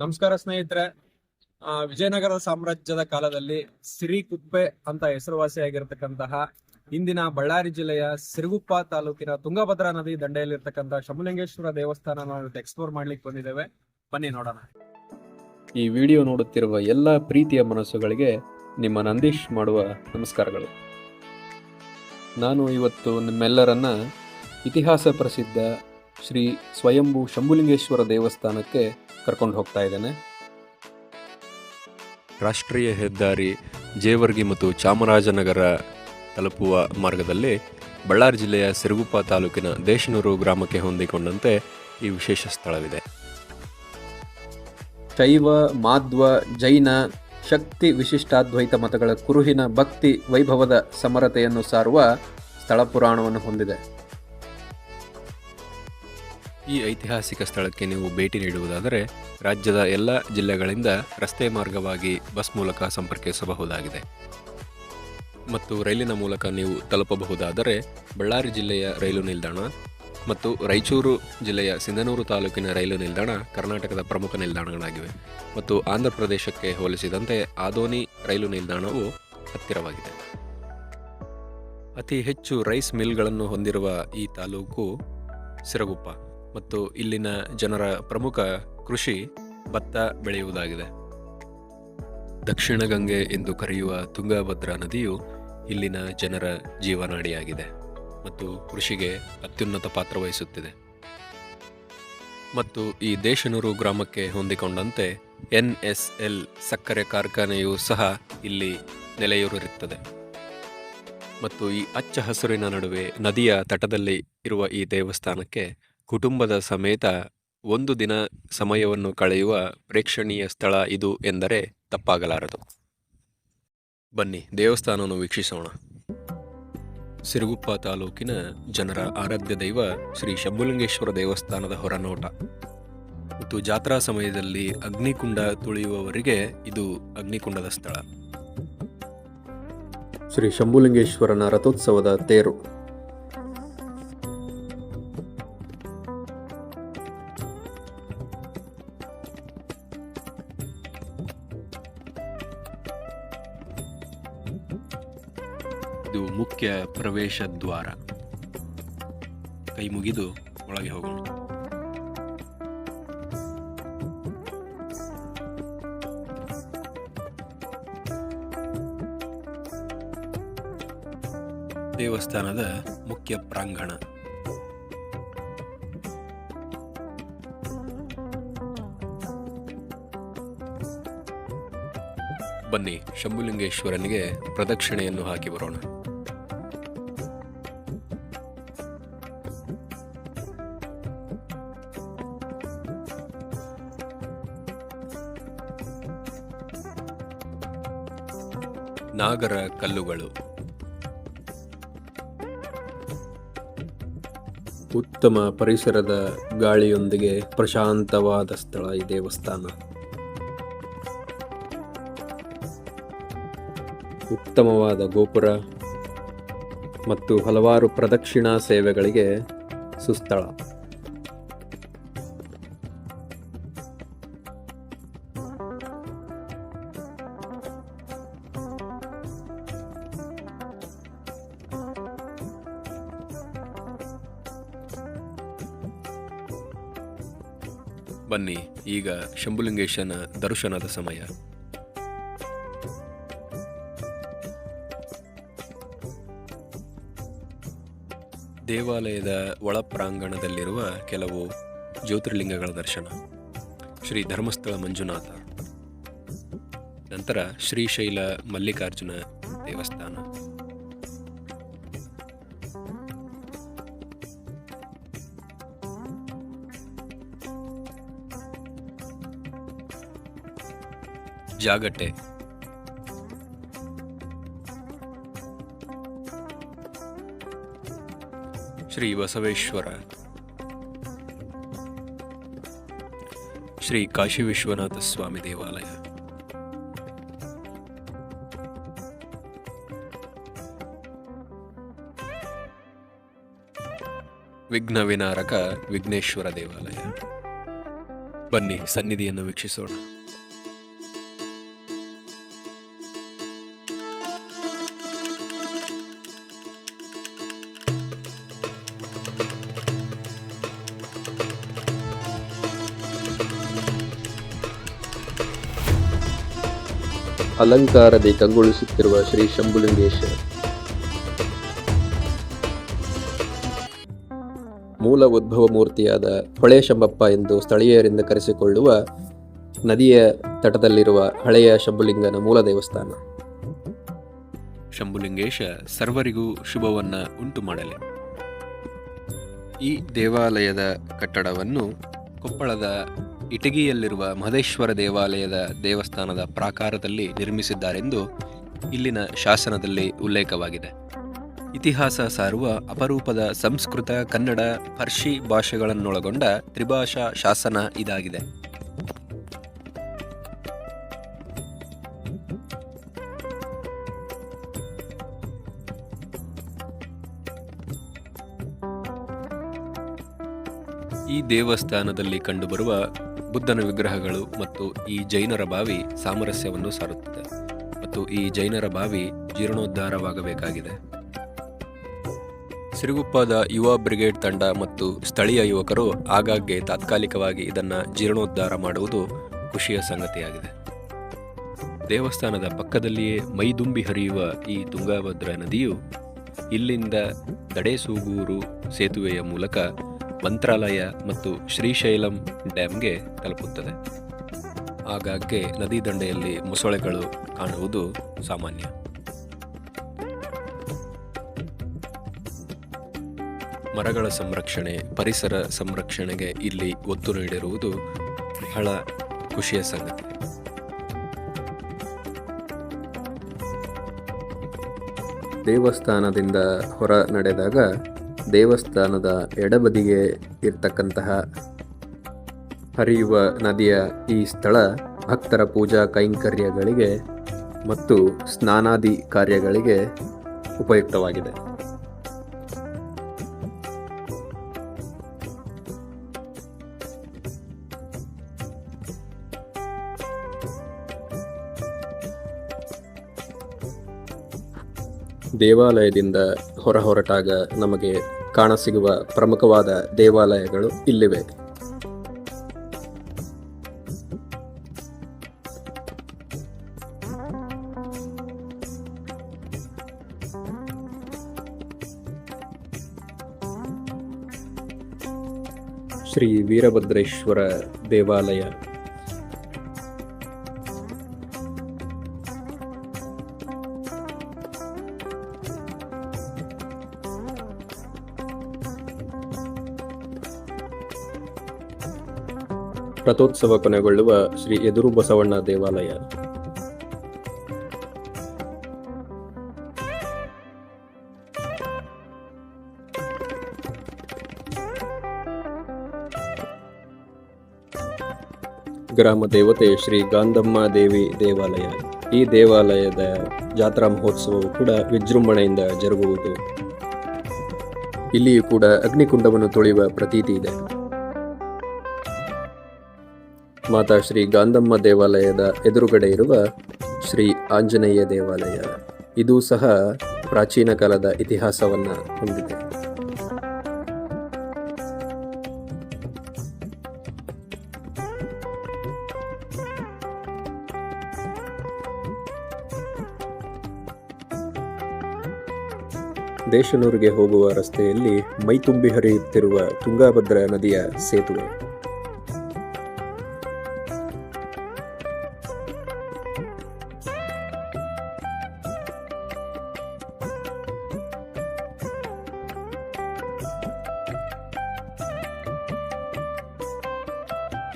ನಮಸ್ಕಾರ ಸ್ನೇಹಿತರೆ. ಆ, ವಿಜಯನಗರ ಸಾಮ್ರಾಜ್ಯದ ಕಾಲದಲ್ಲಿ ಸಿರಿ ಕುಪ್ಪೆ ಅಂತ ಹೆಸರುವಾಸಿಯಾಗಿರ್ತಕ್ಕಂತಹ ಇಂದಿನ ಬಳ್ಳಾರಿ ಜಿಲ್ಲೆಯ ಸಿರುಗುಪ್ಪ ತಾಲೂಕಿನ ತುಂಗಭದ್ರಾ ನದಿ ದಂಡೆಯಲ್ಲಿರ್ತಕ್ಕಂತಹ ಶಂಭುಲಿಂಗೇಶ್ವರ ದೇವಸ್ಥಾನ ನಾವು ಎಕ್ಸ್ಪ್ಲೋರ್ ಮಾಡ್ಲಿಕ್ಕೆ ಬಂದಿದ್ದೇವೆ. ಬನ್ನಿ ನೋಡೋಣ. ಈ ವಿಡಿಯೋ ನೋಡುತ್ತಿರುವ ಎಲ್ಲ ಪ್ರೀತಿಯ ಮನಸ್ಸುಗಳಿಗೆ ನಿಮ್ಮ ನಂದೀಶ್ ಮಾಡುವ ನಮಸ್ಕಾರಗಳು. ನಾನು ಇವತ್ತು ನಿಮ್ಮೆಲ್ಲರನ್ನ ಇತಿಹಾಸ ಪ್ರಸಿದ್ಧ ಶ್ರೀ ಸ್ವಯಂಭೂ ಶಂಭುಲಿಂಗೇಶ್ವರ ದೇವಸ್ಥಾನಕ್ಕೆ ಕರ್ಕೊಂಡು ಹೋಗ್ತಾ ಇದ್ದೇನೆ. ರಾಷ್ಟ್ರೀಯ ಹೆದ್ದಾರಿ ಜೇವರ್ಗಿ ಮತ್ತು ಚಾಮರಾಜನಗರ ತಲುಪುವ ಮಾರ್ಗದಲ್ಲಿ ಬಳ್ಳಾರಿ ಜಿಲ್ಲೆಯ ಸಿರುಗುಪ್ಪ ತಾಲೂಕಿನ ದೇಶನೂರು ಗ್ರಾಮಕ್ಕೆ ಹೊಂದಿಕೊಂಡಂತೆ ಈ ವಿಶೇಷ ಸ್ಥಳವಿದೆ. ಶೈವ ಮಾಧ್ವ ಜೈನ ಶಕ್ತಿ ವಿಶಿಷ್ಟಾದ್ವೈತ ಮತಗಳ ಕುರುಹಿನ ಭಕ್ತಿ ವೈಭವದ ಸಮರತೆಯನ್ನು ಸಾರುವ ಸ್ಥಳ ಪುರಾಣವನ್ನು ಹೊಂದಿದೆ. ಈ ಐತಿಹಾಸಿಕ ಸ್ಥಳಕ್ಕೆ ನೀವು ಭೇಟಿ ನೀಡುವುದಾದರೆ ರಾಜ್ಯದ ಎಲ್ಲ ಜಿಲ್ಲೆಗಳಿಂದ ರಸ್ತೆ ಮಾರ್ಗವಾಗಿ ಬಸ್ ಮೂಲಕ ಸಂಪರ್ಕಿಸಬಹುದಾಗಿದೆ. ಮತ್ತು ರೈಲಿನ ಮೂಲಕ ನೀವು ತಲುಪಬಹುದಾದರೆ ಬಳ್ಳಾರಿ ಜಿಲ್ಲೆಯ ರೈಲು ನಿಲ್ದಾಣ ಮತ್ತು ರಾಯಚೂರು ಜಿಲ್ಲೆಯ ಸಿಂಧನೂರು ತಾಲೂಕಿನ ರೈಲು ನಿಲ್ದಾಣ ಕರ್ನಾಟಕದ ಪ್ರಮುಖ ನಿಲ್ದಾಣಗಳಾಗಿವೆ. ಮತ್ತು ಆಂಧ್ರ ಪ್ರದೇಶಕ್ಕೆ ಹೋಲಿಸಿದಂತೆ ಆದೋನಿ ರೈಲು ನಿಲ್ದಾಣವು ಹತ್ತಿರವಾಗಿದೆ. ಅತಿ ಹೆಚ್ಚು ರೈಸ್ ಮಿಲ್ಗಳನ್ನು ಹೊಂದಿರುವ ಈ ತಾಲೂಕು ಸಿರಗುಪ್ಪ. ಮತ್ತು ಇಲ್ಲಿನ ಜನರ ಪ್ರಮುಖ ಕೃಷಿ ಭತ್ತ ಬೆಳೆಯುವುದಾಗಿದೆ. ದಕ್ಷಿಣ ಗಂಗೆ ಎಂದು ಕರೆಯುವ ತುಂಗಭದ್ರಾ ನದಿಯು ಇಲ್ಲಿನ ಜನರ ಜೀವನಾಡಿಯಾಗಿದೆ ಮತ್ತು ಕೃಷಿಗೆ ಅತ್ಯುನ್ನತ ಪಾತ್ರ ವಹಿಸುತ್ತಿದೆ. ಮತ್ತು ಈ ದೇಶನೂರು ಗ್ರಾಮಕ್ಕೆ ಹೊಂದಿಕೊಂಡಂತೆ ಎನ್ ಎಸ್ ಎಲ್ ಸಕ್ಕರೆ ಕಾರ್ಖಾನೆಯು ಸಹ ಇಲ್ಲಿ ನೆಲೆಯೂರಿರುತ್ತದೆ. ಮತ್ತು ಈ ಅಚ್ಚ ಹಸುರಿನ ನಡುವೆ ನದಿಯ ತಟದಲ್ಲಿ ಇರುವ ಈ ದೇವಸ್ಥಾನಕ್ಕೆ ಕುಟುಂಬದ ಸಮೇತ ಒಂದು ದಿನ ಸಮಯವನ್ನು ಕಳೆಯುವ ಪ್ರೇಕ್ಷಣೀಯ ಸ್ಥಳ ಇದು ಎಂದರೆ ತಪ್ಪಾಗಲಾರದು. ಬನ್ನಿ, ದೇವಸ್ಥಾನವನ್ನು ವೀಕ್ಷಿಸೋಣ. ಸಿರುಗುಪ್ಪ ತಾಲೂಕಿನ ಜನರ ಆರಾಧ್ಯ ದೈವ ಶ್ರೀ ಶಂಭುಲಿಂಗೇಶ್ವರ ದೇವಸ್ಥಾನದ ಹೊರನೋಟ. ಮತ್ತು ಜಾತ್ರಾ ಸಮಯದಲ್ಲಿ ಅಗ್ನಿಕುಂಡ ತುಳಿಯುವವರಿಗೆ ಇದು ಅಗ್ನಿಕುಂಡದ ಸ್ಥಳ. ಶ್ರೀ ಶಂಭುಲಿಂಗೇಶ್ವರನ ರಥೋತ್ಸವದ ತೇರು. ಇದು ಮುಖ್ಯ ಪ್ರವೇಶ ದ್ವಾರ. ಕೈ ಮುಗಿದು ಒಳಗೆ ಹೋಗೋಣ. ದೇವಸ್ಥಾನದ ಮುಖ್ಯ ಪ್ರಾಂಗಣ. ಬನ್ನಿ, ಶಂಭುಲಿಂಗೇಶ್ವರನಿಗೆ ಪ್ರದಕ್ಷಿಣೆಯನ್ನು ಹಾಕಿ ಬರೋಣ. ನಾಗರ ಕಲ್ಲುಗಳು. ಉತ್ತಮ ಪರಿಸರದ ಗಾಳಿಯೊಂದಿಗೆ ಪ್ರಶಾಂತವಾದ ಸ್ಥಳ ಈ ದೇವಸ್ಥಾನ. ಉತ್ತಮವಾದ ಗೋಪುರ ಮತ್ತು ಹಲವಾರು ಪ್ರದಕ್ಷಿಣಾ ಸೇವೆಗಳಿಗೆ ಸುಸ್ಥಳ. ಬನ್ನಿ. ಈಗ ಶಂಭುಲಿಂಗೇಶನ ದರ್ಶನದ ಸಮಯ. ದೇವಾಲಯದ ಒಳ ಪ್ರಾಂಗಣದಲ್ಲಿರುವ ಕೆಲವು ಜ್ಯೋತಿರ್ಲಿಂಗಗಳ ದರ್ಶನ. ಶ್ರೀ ಧರ್ಮಸ್ಥಳ ಮಂಜುನಾಥ. ನಂತರ ಶ್ರೀಶೈಲ ಮಲ್ಲಿಕಾರ್ಜುನ ದೇವಸ್ಥಾನ. ಜಾಗಟೆ ಶ್ರೀ ಬಸವೇಶ್ವರ. ಶ್ರೀ ಕಾಶಿ ವಿಶ್ವನಾಥ ಸ್ವಾಮಿ ದೇವಾಲಯ. ವಿಘ್ನ ವಿನಾರಕ ವಿಘ್ನೇಶ್ವರ ದೇವಾಲಯ. ಬನ್ನಿ ಸನ್ನಿಧಿಯನ್ನು ವೀಕ್ಷಿಸೋಣ. ಅಲಂಕಾರದಿ ಕಂಗೊಳಿಸುತ್ತಿರುವ ಶ್ರೀ ಶಂಭುಲಿಂಗೇಶ್ವರ ಮೂಲ ಉದ್ಭವ ಮೂರ್ತಿಯಾದ ಹೊಳೆ ಶಂಬಪ್ಪ ಎಂದು ಸ್ಥಳೀಯರಿಂದ ಕರೆಸಿಕೊಳ್ಳುವ ನದಿಯ ತಟದಲ್ಲಿರುವ ಹಳೆಯ ಶಂಭುಲಿಂಗನ ಮೂಲ ದೇವಸ್ಥಾನ. ಶಂಭುಲಿಂಗೇಶ ಸರ್ವರಿಗೂ ಶುಭವನ್ನ ಉಂಟು ಮಾಡಲಿ. ಈ ದೇವಾಲಯದ ಕಟ್ಟಡವನ್ನು ಕೊಪ್ಪಳದ ಇಟಗಿಯಲ್ಲಿರುವ ಮಹದೇಶ್ವರ ದೇವಾಲಯದ ದೇವಸ್ಥಾನದ ಪ್ರಾಕಾರದಲ್ಲಿ ನಿರ್ಮಿಸಿದ್ದಾರೆಂದು ಇಲ್ಲಿನ ಶಾಸನದಲ್ಲಿ ಉಲ್ಲೇಖವಾಗಿದೆ. ಇತಿಹಾಸ ಸಾರುವ ಅಪರೂಪದ ಸಂಸ್ಕೃತ, ಕನ್ನಡ ಪರ್ಷಿ ಭಾಷೆಗಳನ್ನೊಳಗೊಂಡ ತ್ರಿಭಾಷಾ ಶಾಸನ ಇದಾಗಿದೆ. ಈ ದೇವಸ್ಥಾನದಲ್ಲಿ ಕಂಡುಬರುವ ಬುದ್ಧನ ವಿಗ್ರಹಗಳು ಮತ್ತು ಈ ಜೈನರ ಬಾವಿ ಸಾಮರಸ್ಯವನ್ನು ಸಾರುತ್ತದೆ ಮತ್ತು ಈ ಜೈನರ ಬಾವಿ ಜೀರ್ಣೋದ್ಧಾರವಾಗಬೇಕಾಗಿದೆ. ಸಿರುಗುಪ್ಪದ ಯುವ ಬ್ರಿಗೇಡ್ ತಂಡ ಮತ್ತು ಸ್ಥಳೀಯ ಯುವಕರು ಆಗಾಗ್ಗೆ ತಾತ್ಕಾಲಿಕವಾಗಿ ಇದನ್ನು ಜೀರ್ಣೋದ್ಧಾರ ಮಾಡುವುದು ಖುಷಿಯ ಸಂಗತಿಯಾಗಿದೆ. ದೇವಸ್ಥಾನದ ಪಕ್ಕದಲ್ಲಿಯೇ ಮೈದುಂಬಿ ಹರಿಯುವ ಈ ತುಂಗಾಭದ್ರಾ ನದಿಯು ಇಲ್ಲಿಂದ ದಡೇಸೂಗೂರು ಸೇತುವೆಯ ಮೂಲಕ ಮಂತ್ರಾಲಯ ಮತ್ತು ಶ್ರೀಶೈಲಂ ಡ್ಯಾಮ್ಗೆ ತಲುಪುತ್ತದೆ. ಆಗಾಗ್ಗೆ ನದಿ ದಂಡೆಯಲ್ಲಿ ಮೊಸಳೆಗಳು ಕಾಣುವುದು ಸಾಮಾನ್ಯ. ಮರಗಳ ಸಂರಕ್ಷಣೆ, ಪರಿಸರ ಸಂರಕ್ಷಣೆಗೆ ಇಲ್ಲಿ ಒತ್ತು ನೀಡಿರುವುದು ಬಹಳ ಖುಷಿಯ ಸಂಗತಿ. ದೇವಸ್ಥಾನದಿಂದ ಹೊರ ನಡೆದಾಗ ದೇವಸ್ಥಾನದ ಎಡಬದಿಗೆ ಇರ್ತಕ್ಕಂತಹ ಹರಿಯುವ ನದಿಯ ಈ ಸ್ಥಳ ಭಕ್ತರ ಪೂಜಾ ಕೈಂಕರ್ಯಗಳಿಗೆ ಮತ್ತು ಸ್ನಾನಾದಿ ಕಾರ್ಯಗಳಿಗೆ ಉಪಯುಕ್ತವಾಗಿದೆ. ದೇವಾಲಯದಿಂದ ಹೊರ ಹೊರಟಾಗ ನಮಗೆ ಕಾಣಸಿಗುವ ಪ್ರಮುಖವಾದ ದೇವಾಲಯಗಳು ಇಲ್ಲಿವೆ. ಶ್ರೀ ವೀರಭದ್ರೇಶ್ವರ ದೇವಾಲಯ. ರಥೋತ್ಸವ ಕೊನೆಗೊಳ್ಳುವ ಶ್ರೀ ಎದುರು ಬಸವಣ್ಣ ದೇವಾಲಯ. ಗ್ರಾಮ ದೇವತೆ ಶ್ರೀ ಗಾಂಧಮ್ಮ ದೇವಿ ದೇವಾಲಯ. ಈ ದೇವಾಲಯದ ಜಾತ್ರಾ ಮಹೋತ್ಸವವು ಕೂಡ ವಿಜೃಂಭಣೆಯಿಂದ ಜರುಗುವುದು. ಇಲ್ಲಿಯೂ ಕೂಡ ಅಗ್ನಿಕುಂಡವನ್ನು ತೊಳೆಯುವ ಪ್ರತೀತಿ ಇದೆ. ಮಾತಾ ಶ್ರೀ ಗಾಂಧಮ್ಮ ದೇವಾಲಯದ ಎದುರುಗಡೆ ಇರುವ ಶ್ರೀ ಆಂಜನೇಯ ದೇವಾಲಯ. ಇದು ಸಹ ಪ್ರಾಚೀನ ಕಾಲದ ಇತಿಹಾಸವನ್ನು ಹೊಂದಿದೆ. ದೇಶನೂರಿಗೆ ಹೋಗುವ ರಸ್ತೆಯಲ್ಲಿ ಮೈತುಂಬಿ ಹರಿಯುತ್ತಿರುವ ತುಂಗಾಭದ್ರಾ ನದಿಯ ಸೇತುವೆ.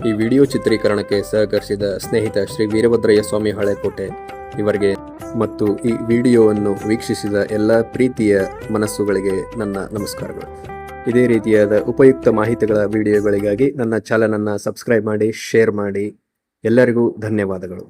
ಈ ವಿಡಿಯೋ ಚಿತ್ರೀಕರಣಕ್ಕೆ ಸಹಕರಿಸಿದ ಸ್ನೇಹಿತ ಶ್ರೀ ವೀರಭದ್ರಯ್ಯ ಸ್ವಾಮಿ ಹಳೆಕೋಟೆ ಇವರಿಗೆ ಮತ್ತು ಈ ವಿಡಿಯೋವನ್ನು ವೀಕ್ಷಿಸಿದ ಎಲ್ಲ ಪ್ರೀತಿಯ ಮನಸ್ಸುಗಳಿಗೆ ನನ್ನ ನಮಸ್ಕಾರಗಳು. ಇದೇ ರೀತಿಯಾದ ಉಪಯುಕ್ತ ಮಾಹಿತಿಗಳ ವಿಡಿಯೋಗಳಿಗಾಗಿ ನನ್ನ ಚಾನಲನ್ನು ಸಬ್ಸ್ಕ್ರೈಬ್ ಮಾಡಿ, ಶೇರ್ ಮಾಡಿ. ಎಲ್ಲರಿಗೂ ಧನ್ಯವಾದಗಳು.